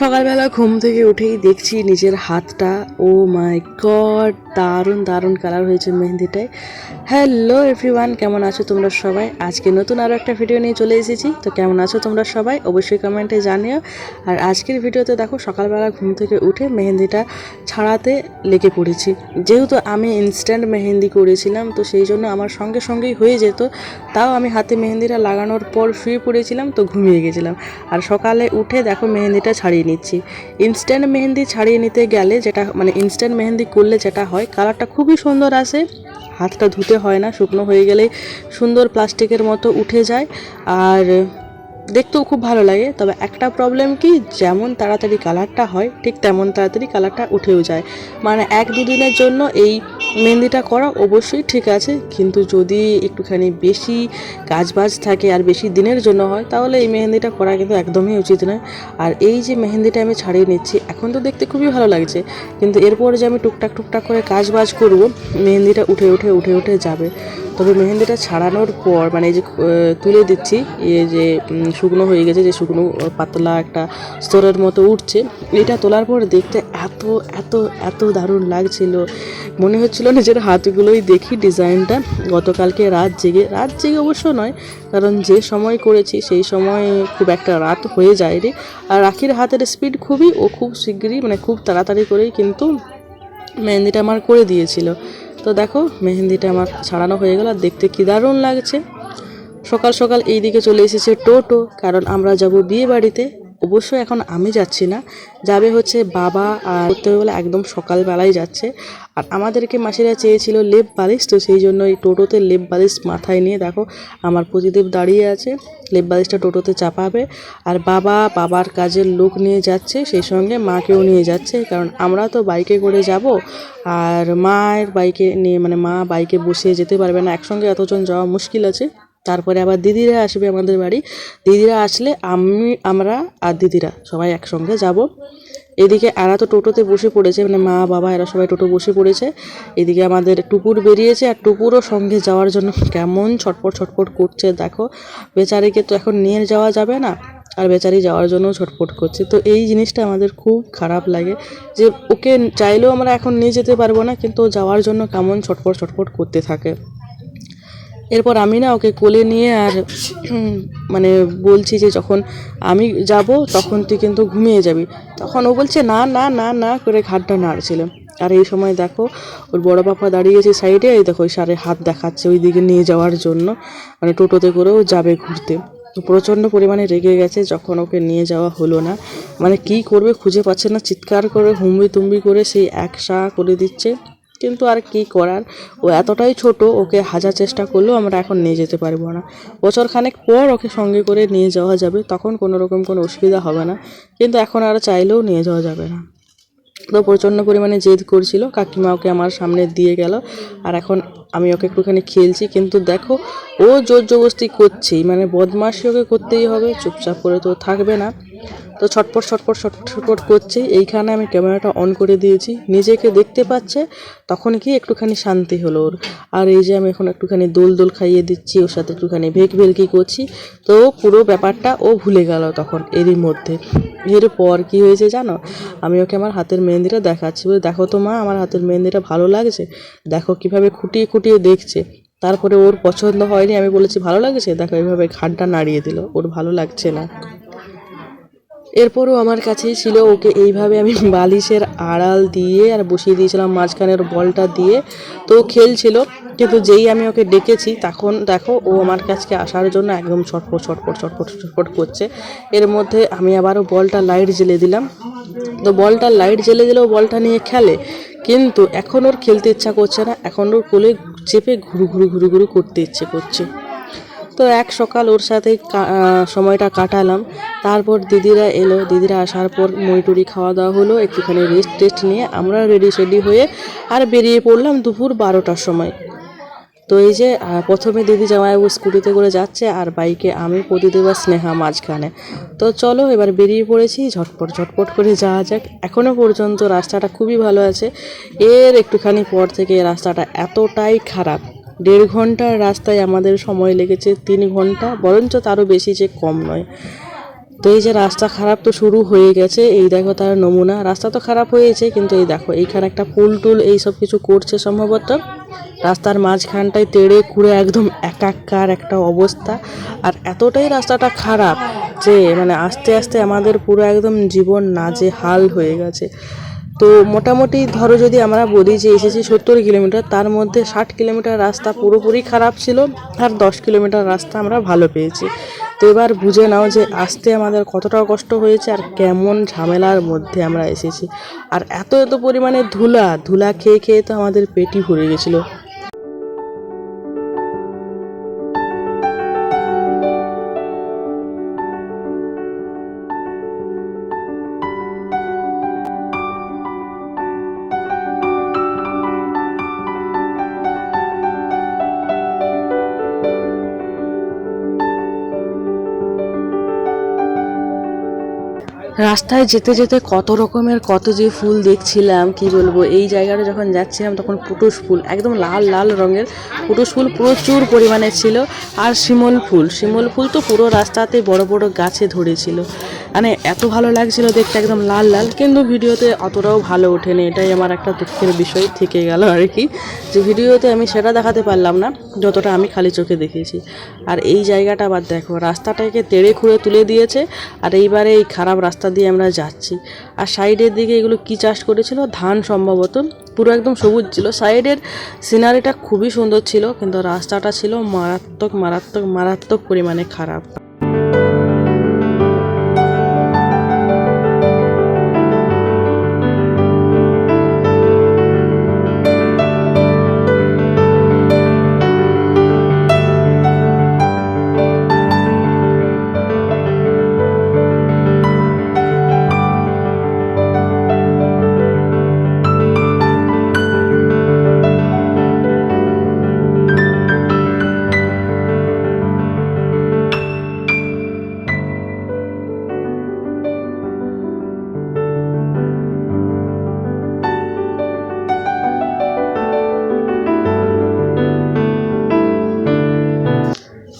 সকালবেলা ঘুম থেকে উঠেই দেখছি নিজের হাতটা, ও মাই গড দারুণ দারুণ কালার হয়েছে মেহেন্দিটায়। হ্যালো এভরিওয়ান কেমন আছো তোমরা সবাই? আজকে নতুন আরও একটা ভিডিও নিয়ে চলে এসেছি। তো কেমন আছো তোমরা সবাই? অবশ্যই কমেন্টে জানিও। আর আজকের ভিডিওতে দেখো, সকালবেলা ঘুম থেকে উঠে মেহেন্দিটা ছাড়াতে লেগে পড়েছি। যেহেতু আমি ইনস্ট্যান্ট মেহেন্দি করেছিলাম, তো সেই জন্য আমার সঙ্গে সঙ্গেই হয়ে যেত। তাও আমি হাতে মেহেন্দিটা লাগানোর পর শুয়ে পড়েছিলাম, তো ঘুমিয়ে গেছিলাম। আর সকালে উঠে দেখো মেহেন্দিটা ছাড়িয়ে নিচ্ছি। ইনস্ট্যান্ট মেহেন্দি ছাড়িয়ে নিতে গেলে যেটা মানে ইনস্ট্যান্ট মেহেন্দি করলে যেটা হয় কালারটা খুবই সুন্দর আসে। হাতটা ধুতে হয় না, শুকনো হয়ে গেলে সুন্দর প্লাস্টিকের মতো উঠে যায়। আর দেখতেও খুব ভালো লাগে, তবে একটা প্রবলেম কি, যেমন তাড়াতাড়ি কালারটা হয়, ঠিক তেমন তাড়াতাড়ি কালারটা উঠেও যায়। মানে এক দুদিনের জন্য এই মেহেন্দিটা করা অবশ্যই ঠিক আছে, কিন্তু যদি একটুখানি বেশি কাজবাজ থাকে আর বেশি দিনের জন্য হয়, তাহলে এই মেহেন্দিটা করা কিন্তু একদমই উচিত নয়। আর এই যে মেহেন্দিটা আমি ছাড়িয়ে নিচ্ছি, এখন তো দেখতে খুবই ভালো লাগছে, কিন্তু এরপর যে আমি টুকটাক টুকটাক করে কাজ বাজ করব, মেহেন্দিটা উঠে উঠে উঠে উঠে যাবে। তবে মেহেন্দিটা ছাড়ানোর পর মানে এই যে তুলে দিচ্ছি, এই যে শুকনো হয়ে গেছে, যে শুকনো পাতলা একটা স্তরের মতো উঠছে। এটা তোলার পর দেখতে এত এত এত দারুণ লাগছিল। মনে হচ্ছিল নিজের হাতগুলোই দেখি ডিজাইনটা। গতকালকে রাত জেগে রাত জেগে অবশ্য নয়, কারণ যে সময় করেছি, সেই সময় খুব একটা রাত হয়ে যায় রে আর রাখির হাতের স্পিড খুবই, ও খুব শিগগিরই মানে খুব তাড়াতাড়ি করেই কিন্তু মেহেন্দিটা আমার করে দিয়েছিল। তো দেখো, মেহেন্দিটা আমার ছাড়ানো হয়ে গেল, আর দেখতে কি দারুণ লাগছে। সকাল সকাল এই দিকে চলে এসেছে টোটো, কারণ আমরা যাব বিয়ে বাড়িতে। অবশ্যই এখন আমি যাচ্ছি না। যাবে হচ্ছে বাবা আর করতে বলে একদম সকালবেলায় যাচ্ছে। আর আমাদেরকে মাসিরা চেয়েছিল লেপ বালিশ, তো সেই জন্য এই টোটোতে লেপ বালিশ মাথায় নিয়ে দেখো আমার প্রতিদেব দাঁড়িয়ে আছে। লেপ বালিশটা টোটোতে চাপাবে। আর বাবা বাবার কাজের লোক নিয়ে যাচ্ছে, সেই সঙ্গে মাকেও নিয়ে যাচ্ছে। কারণ আমরা তো বাইকে করে যাব আর মায়ের বাইকে নিয়ে মানে মা বাইকে বসে যেতে পারবে না। একসঙ্গে এতজন যাওয়া মুশকিল আছে। তারপরে আবার দিদিরা আসবে আমাদের বাড়ি। দিদিরা আসলে আমি, আমরা আর দিদিরা সবাই একসঙ্গে যাব। এদিকে এরা তো টোটোতে বসে পড়েছে মানে মা, বাবা এরা সবাই টোটো বসে পড়েছে। এদিকে আমাদের টুকুর বেরিয়েছে আর টুকুরও সঙ্গে যাওয়ার জন্য কেমন ছটপট ছটপট করছে, দেখো। বেচারিকে তো এখন নিয়ে যাওয়া যাবে না, আর বেচারি যাওয়ার জন্য ছটফট করছে। তো এই জিনিসটা আমাদের খুব খারাপ লাগে যে ওকে চাইলেও আমরা এখন নিয়ে যেতে পারব না, কিন্তু যাওয়ার জন্য কেমন ছটফট ছটফট করতে থাকে। এরপর আমি না ওকে কোলে নিয়ে আর মানে বলছি যে যখন আমি যাব তখন তুই কিন্তু ঘুমিয়ে যাবি। তখন ও বলছে, না না না না করে ঘাটটা নাড়ছিল। আর এই সময় দেখো, ওর বড় পাপা দাঁড়িয়েছে সাইডে, এই দেখো সারে হাত দেখাচ্ছে ওই দিকে নিয়ে যাওয়ার জন্য। মানে টোটোতে করেও যাবে ঘুরতে। প্রচণ্ড পরিমাণে রেগে গেছে, যখন ওকে নিয়ে যাওয়া হলো না। মানে কি করবে খুঁজে পাচ্ছে না, চিৎকার করে হুম্বি তুম্বি করে সেই একসা করে দিচ্ছে। কিন্তু আর কি করার? ও এতটাই ছোট, ওকে হাজার চেষ্টা করলেও আমরা এখন নিয়ে যেতে পারব না। বছর খানেক পর ওকে সঙ্গে করে নিয়ে যাওয়া যাবে, তখন কোনো রকম কোনো অসুবিধা হবে না। কিন্তু এখন আর চাইলেও নিয়ে যাওয়া যাবে না। তো প্রচণ্ড পরিমাণে জেদ করছিল, কাকিমা ওকে আমার সামনে দিয়ে গেল, আর এখন আমি ওকে একটুখানি খেলছি। কিন্তু দেখো, ও জোর জবস্তি করছেই মানে বদমাশি ওকে করতেই হবে, চুপচাপ করে তো থাকবে না। তো ছটপট ছটপট ছটপট করছে। এইখানে আমি ক্যামেরাটা অন করে দিয়েছি। নিজেকে দেখতে পাচ্ছে তখন কি একটুখানি শান্তি হলো ওর। আর এই যে আমি এখন একটুখানি দোল দোল খাইয়ে দিচ্ছি, ওর সাথে একটুখানি ভেক ভেলকি করছি। তো পুরো ব্যাপারটা ও ভুলে গেল তখন এরই মধ্যে। এরপর কি হয়েছে জানো? আমি ওকে আমার হাতের মেহেন্দিটা দেখাচ্ছি। বলে, দেখো তো মা, আমার হাতের মেহেন্দিটা ভালো লাগছে? দেখো কীভাবে খুঁটিয়ে খুঁটিয়ে দেখছে। তারপরে ওর পছন্দ হয়নি। আমি বলেছি, ভালো লাগছে? দেখো এইভাবে ঘাটটা নাড়িয়ে দিল। ওর ভালো লাগছে না। এরপরও আমার কাছেই ছিল, ওকে এইভাবে আমি বালিশের আড়াল দিয়ে আর বসিয়ে দিয়েছিলাম, মাঝখানের বলটা দিয়ে। তো খেলছিল, কিন্তু যেই আমি ওকে ডেকেছি, তখন দেখো ও আমার কাছকে আসার জন্য একদম ছটপট ছটপট ছটপট ছটপট করছে। এর মধ্যে আমি আবারও বলটা লাইট জ্বেলে দিলাম। তো বলটা লাইট জ্বেলে দিলেও বলটা নিয়ে খেলে, কিন্তু এখন ওর খেলতে ইচ্ছা করছে না, এখন ওর কোলে চেপে ঘুরু ঘুরু ঘুরু ঘুরু করতে ইচ্ছে করছে। তো এক সকাল ওর সাথে সময়টা কাটালাম। তারপর দিদিরা এলো। দিদিরা আসার পর মইটুরি খাওয়া দাওয়া হলো। একটুখানি রেস্ট টেস্ট নিয়ে আমরা রেডি সেডি হয়ে আর বেরিয়ে পড়লাম দুপুর বারোটার সময়। তো এই যে প্রথমে দিদি জামাইবাবু স্কুটিতে করে যাচ্ছে আর বাইকে আমি প্রতিদেব আর স্নেহা মাঝখানে। তো চলো এবার বেরিয়ে পড়েছি। ঝটপট ঝটপট করে যাওয়া যাক। এখনও পর্যন্ত রাস্তাটা খুবই ভালো আছে। এর একটুখানি পর থেকে রাস্তাটা এতটাই খারাপ। দেড় ঘণ্টার রাস্তায় আমাদের সময় লেগেছে তিন ঘণ্টা, বরঞ্চ তারও বেশি যে কম নয়। তো এই যে রাস্তা খারাপ তো শুরু হয়ে গেছে, এই দেখো তার নমুনা। রাস্তা তো খারাপ হয়েছে, কিন্তু এই দেখো, এইখানে একটা পুল টুল, এই সব কিছু করছে সম্ভবত। রাস্তার মাঝখানটায় তেড়ে কুড়ে একদম একাকার একটা অবস্থা। আর এতটাই রাস্তাটা খারাপ যে মানে আস্তে আস্তে আমাদের পুরো একদম জীবন নাজে হাল হয়ে গেছে। তো মোটামুটি ধরো যদি আমরা বলি যে এসেছি সত্তর কিলোমিটার, তার মধ্যে ষাট কিলোমিটার রাস্তা পুরোপুরি খারাপ ছিল আর দশ কিলোমিটার রাস্তা আমরা ভালো পেয়েছি। তো এবার বুঝে নাও যে আসতে আমাদের কতটা কষ্ট হয়েছে আর কেমন ঝামেলার মধ্যে আমরা এসেছি। আর এত এত পরিমাণে ধুলা ধুলা খেয়ে খেয়ে তো আমাদের পেটি ভরে গেছিল। রাস্তায় যেতে যেতে কত রকমের, কত যে ফুল দেখছিলাম, কি বলব, এই জায়গাটা যখন যাচ্ছিলাম তখন পুটুস ফুল, একদম লাল লাল রঙের পুটুস ফুল প্রচুর পরিমাণে ছিল। আর শিমল ফুল শিমল ফুল তো পুরো রাস্তাতে বড় বড় গাছে ধরেছিল। মানে এত ভালো লাগছিল দেখতে, একদম লাল লাল, কিন্তু ভিডিওতে অতটাও ভালো ওঠেনি। এটাই আমার একটা দুঃখের বিষয়, থেকে গেল আর কি। যে ভিডিওতে আমি সেটা দেখাতে পারলাম না, যতটা আমি খালি চোখে দেখেছি। আর এই জায়গাটা আবার দেখো, রাস্তাটাকে তেড়ে খুঁড়ে তুলে দিয়েছে, আর এইবারে এই খারাপ রাস্তা দিয়ে আমরা যাচ্ছি। আর সাইডের দিকে এগুলো কি চাষ করেছিল? ধান সম্ভবত। পুরো একদম সবুজ ছিল। সাইডের সিনারিটা খুবই সুন্দর ছিল, কিন্তু রাস্তাটা ছিল মারাত্মক মারাত্মক মারাত্মক পরিমাণে খারাপ।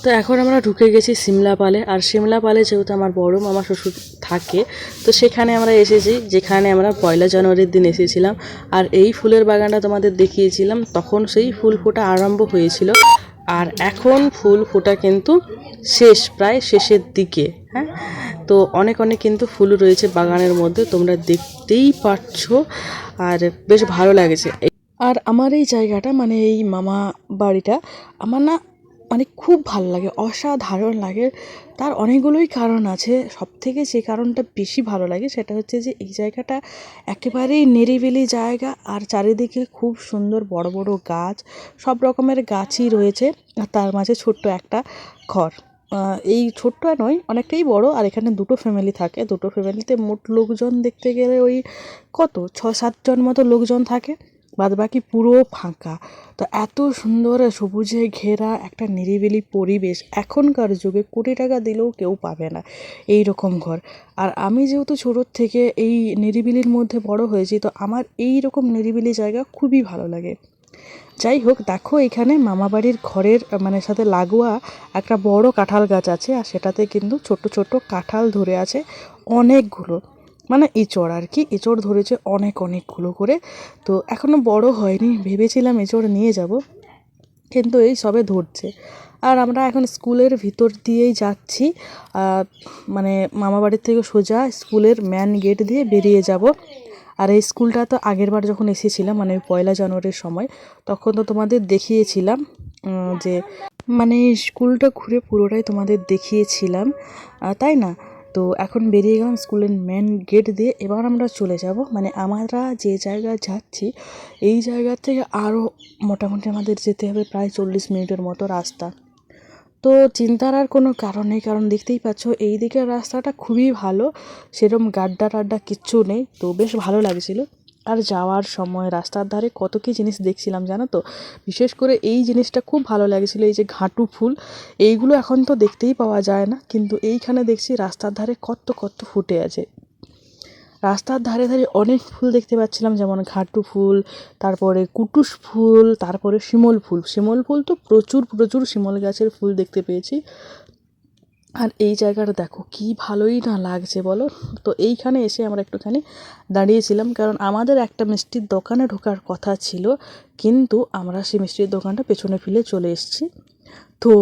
তো এখন আমরা ঢুকে গেছি সিমলা পালে। আর সিমলা পালে যেহেতু আমার বড় মামা শ্বশুর থাকে, তো সেখানে আমরা এসেছি, যেখানে আমরা পয়লা জানুয়ারির দিন এসেছিলাম। আর এই ফুলের বাগানটা তোমাদের দেখিয়েছিলাম, তখন সেই ফুল ফোটা আরম্ভ হয়েছিল। আর এখন ফুল ফোটা কিন্তু শেষ, প্রায় শেষের দিকে হ্যাঁ? তো অনেক অনেক কিন্তু ফুল রয়েছে বাগানের মধ্যে, তোমরা দেখতেই পাচ্ছ। আর বেশ ভালো লাগছে। আর আমার এই জায়গাটা মানে এই মামা বাড়িটা, আমার না মানে খুব ভালো লাগে, অসাধারণ লাগে। তার অনেকগুলোই কারণ আছে। সব থেকে যে কারণটা বেশি ভালো লাগে সেটা হচ্ছে যে, এই জায়গাটা একেবারেই নিরিবিলি জায়গা আর চারিদিকে খুব সুন্দর বড় বড় গাছ, সব রকমের গাছই রয়েছে আর তার মাঝে ছোট্ট একটা ঘর। এই ছোট্ট নয়, অনেকটাই বড় আর এখানে দুটো ফ্যামিলি থাকে। দুটো ফ্যামিলিতে মোট লোকজন দেখতে গেলে ওই কত? ছ সাতজন মতো লোকজন থাকে। বাদ বাকি পুরো ফাঁকা। তো এত সুন্দর সবুজে ঘেরা একটা নিরিবিলি পরিবেশ এখনকার যুগে কোটি টাকা দিলেও কেউ পাবে না এই রকম ঘর। আর আমি যেহেতু ছোটোর থেকে এই নিরিবিলির মধ্যে বড় হয়েছি, তো আমার এই রকম নিরিবিলি জায়গা খুবই ভালো লাগে। যাই হোক, দেখো এখানে মামাবাড়ির ঘরের মানে সাথে লাগোয়া একটা বড় কাঁঠাল গাছ আছে, আর সেটাতে কিন্তু ছোট ছোট কাঁঠাল ধরে আছে অনেকগুলো। মানে এঁচড় আর কি, এঁচড় ধরেছে অনেক অনেকগুলো করে। তো এখনও বড় হয়নি, ভেবেছিলাম এঁচড় নিয়ে যাব, কিন্তু এই সবে ধরছে। আর আমরা এখন স্কুলের ভিতর দিয়েই যাচ্ছি। মানে মামাবাড়ির থেকে সোজা স্কুলের ম্যান গেট দিয়ে বেরিয়ে যাব। আর এই স্কুলটা তো আগের বার যখন এসেছিলাম মানে ওই পয়লা জানুয়ারির সময়, তখন তো তোমাদের দেখিয়েছিলাম যে মানে স্কুলটা ঘুরে পুরোটাই তোমাদের দেখিয়েছিলাম। তাই না? তো এখন বেরিয়ে গেলাম স্কুলের মেন গেট দিয়ে। এবার আমরা চলে যাব। মানে আমরা যে জায়গায় যাচ্ছি, এই জায়গা থেকে আরও মোটামুটি আমাদের যেতে হবে প্রায় চল্লিশ মিনিটের মতো রাস্তা। তো চিন্তার আর কোনো কারণ নেই, কারণ দেখতেই পাচ্ছ এই দিকের রাস্তাটা খুবই ভালো। সেরকম গাড্ডা টাড্ডা কিচ্ছু নেই, তো বেশ ভালো লাগছিল। আর যাওয়ার সময় রাস্তার ধারে কত কী জিনিস দেখছিলাম জানো তো? বিশেষ করে এই জিনিসটা খুব ভালো লাগছিল, এই যে ঘাঁটু ফুল। এইগুলো এখন তো দেখতেই পাওয়া যায় না, কিন্তু এইখানে দেখছি রাস্তার ধারে কত কত ফুটে আছে। রাস্তার ধারে ধারে অনেক ফুল দেখতে পাচ্ছিলাম, যেমন ঘাটু ফুল, তারপরে কুটুস ফুল, তারপরে শিমল ফুল। শিমল ফুল তো প্রচুর প্রচুর শিমল গাছের ফুল দেখতে পেয়েছি। আর এই জায়গাটা দেখো, কি ভালোই না লাগছে বলো? তো এইখানে এসে আমরা একটুখানি দাঁড়িয়েছিলাম, কারণ আমাদের একটা মিষ্টির দোকানে ঢোকার কথা ছিল, কিন্তু আমরা সেই মিষ্টির দোকানটা পেছনে ফেলে চলে এসেছি। তো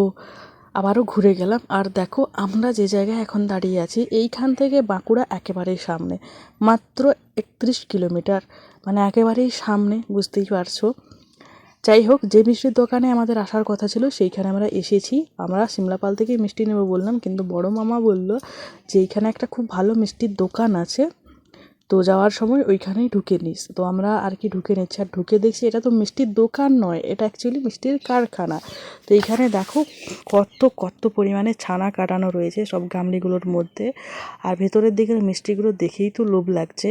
আবারও ঘুরে গেলাম, আর দেখো আমরা যে জায়গায় এখন দাঁড়িয়ে আছি, এইখান থেকে বাঁকুড়া একেবারেই সামনে, মাত্র একত্রিশ কিলোমিটার মানে একেবারেই সামনে, বুঝতেই পারছ? যাই হোক যে মিষ্টির দোকানে আমাদের আসার কথা ছিল, সেইখানে আমরা এসেছি। আমরা সিমলাপাল থেকে মিষ্টি নেব বললাম, কিন্তু বড় মামা বলল যে এইখানে একটা খুব ভালো মিষ্টির দোকান আছে। তো যাওয়ার সময় ওইখানেই ঢুকে নিস। তো আমরা আর কি ঢুকে নিচ্ছি। আর ঢুকে দেখছি এটা তো মিষ্টির দোকান নয়, এটা অ্যাকচুয়ালি মিষ্টির কারখানা। তো এইখানে দেখো কত কত পরিমাণে ছানা কাটানো রয়েছে সব গামলিগুলোর মধ্যে। আর ভেতরের দিকের মিষ্টিগুলো দেখেই তো লোভ লাগছে।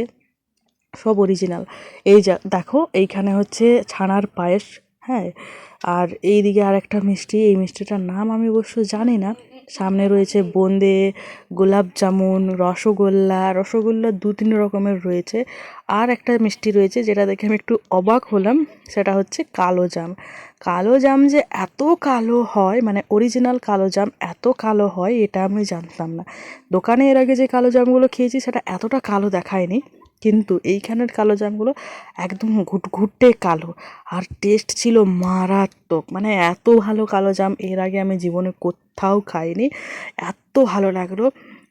সব অরিজিনাল এই যা, দেখো, এইখানে হচ্ছে ছানার পায়েস হ্যাঁ আর এই দিকে আর একটা মিষ্টি, এই মিষ্টিটার নাম আমি অবশ্য জানি না। সামনে রয়েছে বোঁদে, গোলাপ জামুন, রসগোল্লা রসগোল্লা দু তিন রকমের রয়েছে। আর একটা মিষ্টি রয়েছে যেটা দেখে আমি একটু অবাক হলাম, সেটা হচ্ছে কালো জাম। কালো জাম যে এত কালো হয় মানে অরিজিনাল কালো জাম এত কালো হয়, এটা আমি জানতাম না। দোকানে এর আগে যে কালো জামগুলো খেয়েছি, সেটা এতটা কালো দেখায়নি। কিন্তু এইখানের কালো জামগুলো একদম ঘুটঘুটে কালো। আর টেস্ট ছিল মারাত্মক। মানে এত ভালো কালো জাম এর আগে আমি জীবনে কোথাও খাইনি। এত ভালো লাগল।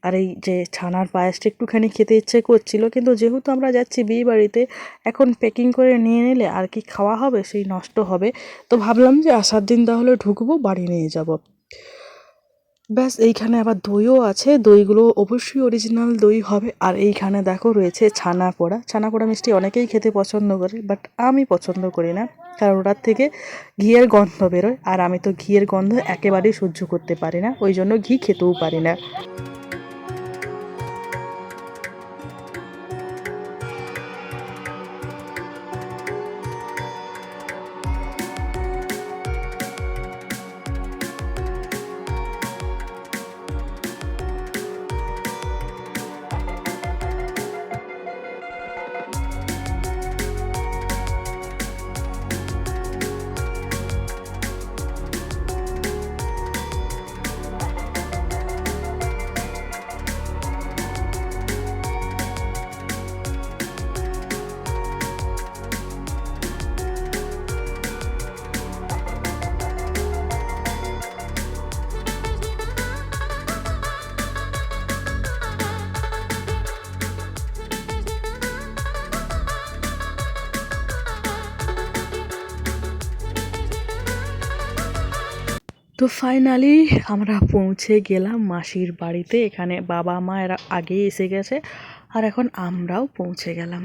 আর এই যে ছানার পায়েসটা একটুখানি খেতে ইচ্ছে করছিল, কিন্তু যেহেতু আমরা যাচ্ছি বিয়ে বাড়িতে, এখন প্যাকিং করে নিয়ে নিলে আর কি খাওয়া হবে, সেই নষ্ট হবে। তো ভাবলাম যে আসার দিন তাহলে ঢুকবো, বাড়ি নিয়ে যাব। ব্যাস, এইখানে আবার দইও আছে। দইগুলো অবশ্যই অরিজিনাল দই হবে। আর এইখানে দেখো রয়েছে ছানা পোড়া। ছানা পোড়া মিষ্টি অনেকেই খেতে পছন্দ করে বাট আমি পছন্দ করি না। কারণ ওটার থেকে ঘিয়ের গন্ধ বেরোয়। আর আমি তো ঘিয়ের গন্ধ একেবারেই সহ্য করতে পারি না। ওই জন্য ঘি খেতেও পারি না। তো ফাইনালি আমরা পৌঁছে গেলাম মাসির বাড়িতে। এখানে বাবা মা এরা আগেই এসে গেছে। আর এখন আমরাও পৌঁছে গেলাম।